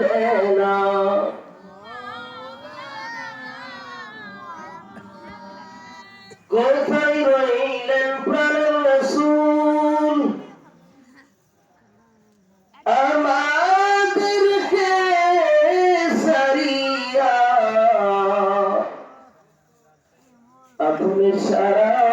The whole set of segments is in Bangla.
দেনা। কোথায় রইলেন প্রাণের রসুল? আমাদেরকে সারিয়া। আপনি সারা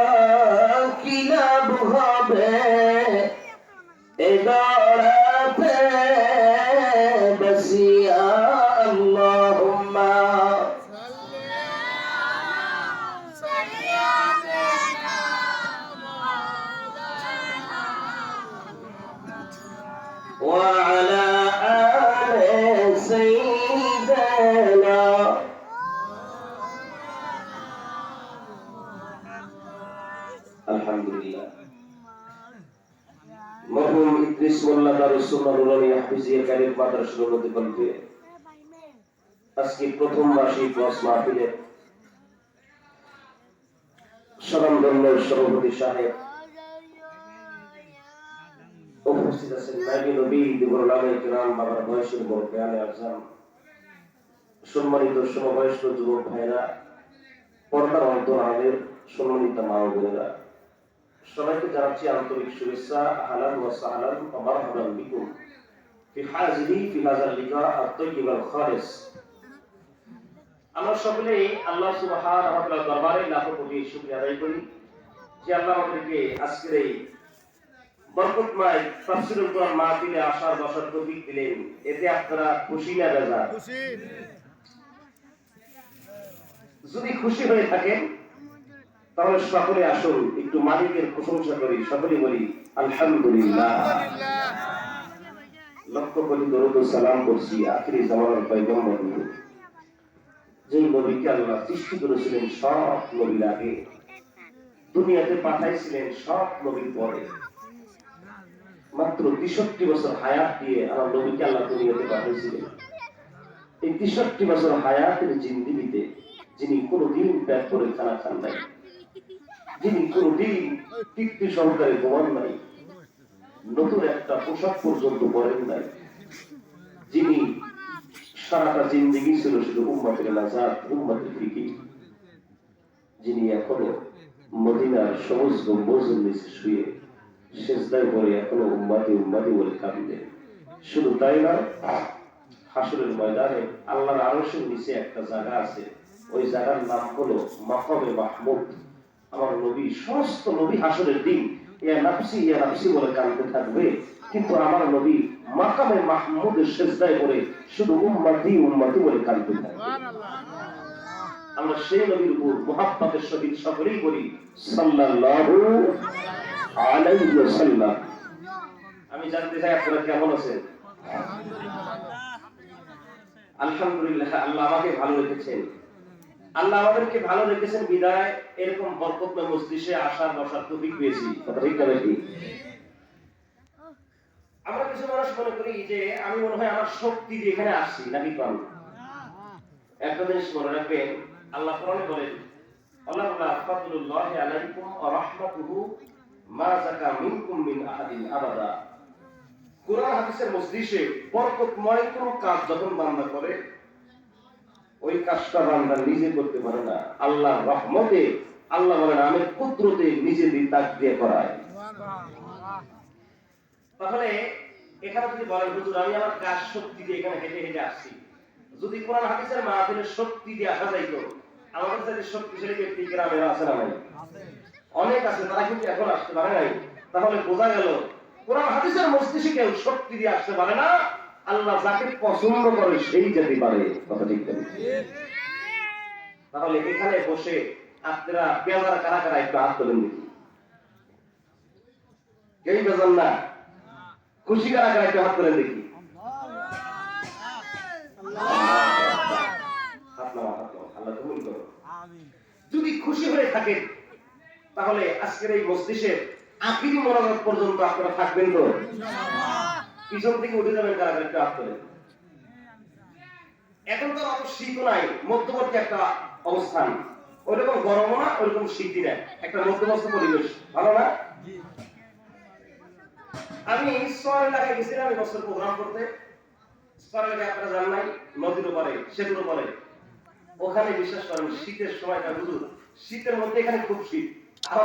আলহামদুলিল্লাহ। মরহুম ইদ্রিস মোল্লা দারুস সুন্নাহ নুরানি হাফিজিয়া কারিম মাদ্রাসার উন্নতি আজকে প্রথম ক্লাস সভাপতি সাহেব উপস্থিত আছেন নাইবি নবী বাবার বয়সের বেয়ালে সম্মানিত সমবয়স্ক যুবক ভাইরা, পর্দার অন্তরালের সম্মানিত মা বোনেরা সবাইকে জানাচ্ছি আন্তরিক শুভেচ্ছা। আহলান ওয়া সাহলান ওয়া মারহাবান বিকুম। ফি হাজিরি ফি হাজার লিকা আত-তাইয়্যিব আল-খালিস আমরা সকলেই আল্লাহ সুবহানাহু ওয়া তাআলার দরবারে লাখো কোটি শুকরিয়া আদায় করি যে আল্লাহ আমাদেরকে আজকের এই বরকতময় তাফসীরুল কোরআন মাহফিলে আসার বসার তৌফিক দিলেন। এতে আপনারা খুশি না বেজার? যদি খুশি হয়ে থাকেন তাহলে সকলে আসুন, একটু মালিকের প্রশংসা করি সকলে বলি, আলহামদুলিল্লাহ। লক্ষ কোটি দরুদ সালাম করছি আখিরি জামানার পয়গম্বর। যেই নবীকে আল্লাহ সৃষ্টি করেছিলেন, সব নবীর আগে। দুনিয়াতে পাঠাইছিলেন, সব নবীর পরে। মাত্র তেষট্টি বছর হায়াত দিয়ে আমার নবীকে আল্লাহ দুনিয়াতে পাঠিয়েছিলেন। এই তেষট্টি বছর হায়াতের জিন্দিগিতে যিনি কোনোদিন ব্যাগ করে খানা খান নাই। যিনি কোনোদিন তৃপ্তি সহকারে ঘুমান নাই। নতুন একটা পোশাক পর্যন্ত পরেন নাই। যিনি সারাটা জিন্দিগি ছিল শুধু উম্মাতের নাজাত, উম্মাতের ফিকির। যিনি এখনও মদিনার সবুজ গম্বুজের নিচে শুয়ে সেজদায় পরে এখনও উম্মাতি উম্মাতি বলে কাঁদলেন। শুধু তাই না, হাসরের ময়দানে আল্লাহর আরশের নিচে একটা জায়গা আছে। ওই জায়গার নাম হলো মাকামে মাহমুদ। আমার নবী সমস্ত নবী হাসরের দিন ইয়া নাফসি ইয়া নাফসি বলে কাঁদতে থাকবে। কিন্তু আমার নবী মাকামে মাহমুদের সেজদায় পড়ে শুধু উম্মাতি উম্মাতি বলে কাঁদতে থাকবে। আমরা সেই নবীর উপর সহিত সকলেই বলি সাল্লাল্লাহু আলাইহি ওয়াসাল্লাম। আমি জানতে চাই আপনারা কেমন আছেন? আলহামদুলিল্লাহ আল্লাহ আমাকে ভালো রেখেছেন। আল্লাহ আমাদেরকে ভালো রেখেছেন বিদায়। এরকম বরকতময় মসজিদে আসার বসার তৌফিক পেয়েছি। কথা ঠিক না নাকি? আমরা কিছু মানুষ মনে করি যে আমি মনে হয় আমার শক্তি দিয়ে এখানে আসছি নাকি কম একটা জিনিস মনে রাখবেন আল্লাহ কোরআনে বলেন আল্লাহ ফাদলুল্লাহি আলাইকুম ওয়া রাহমাতুহু মা যাকা মিনকুম মিন আহাদিন আবাদা। কোরআন হাদিসের মজলিসে বরকতময় কোনো কাজ যখন বান্দা করে ওই কাজটা বান্দা নিজে করতে পারে না। আল্লাহর রহমতে, আল্লাহ বলেন, আমি কুদরতে নিজে দিয়ে তাক দিয়ে করায় তাহলে এখানে যদি বলেন, হুজুর, আমি আমার কাজ শক্তি দিয়ে এখানে হেঁটে হেঁটে আসছি। যদি কোরআন হাদিসের মাহফিলের শক্তি দিয়ে আসা যাইতো, আমাদের সাথে শক্তিশালী ব্যক্তি গ্রামের আছে না অনেক আছে, তারা কিন্তু এখন আসতে পারে নাই। তাহলে বোঝা গেল, কোরআন হাদিসের মস্তিষ্কে শক্তি দিয়ে আসতে পারে না। আল্লাহ যাকে পছন্দ করে সেই যেতে পারে, কথা ঠিক তাহলে এখানে বসে আপনারা বেজার কারা কারা একটু হাত তোলেন দেখি। কেউ বেজান না? খুশি কারা কারা একটু হাত তোলেন দেখি। যদি খুশি হয়ে থাকেন, তাহলে আজকের এই মস্তিষ্কের আখিরি মনোরথ পর্যন্ত আপনারা থাকবেন তো? পিছন থেকে উঠে যাবেন কারা? একটু তোলেন। এখন তো অত শীত নাই, মধ্যবর্তী একটা অবস্থান। ওইরকম গরমও না, ওইরকম শীতই না একটা মধ্যবর্তী পরিবেশ, ভালো না? আমি শহর এলাকায় গেছিলাম, এই বছর প্রোগ্রাম করতে। সরালে আপনারা জান নাই, নদীর উপরে সেতুর উপরে ওখানে বিশ্বাস করেন, শীতের সময়টা হুজুর শীতের মধ্যে এখানে খুব শীত।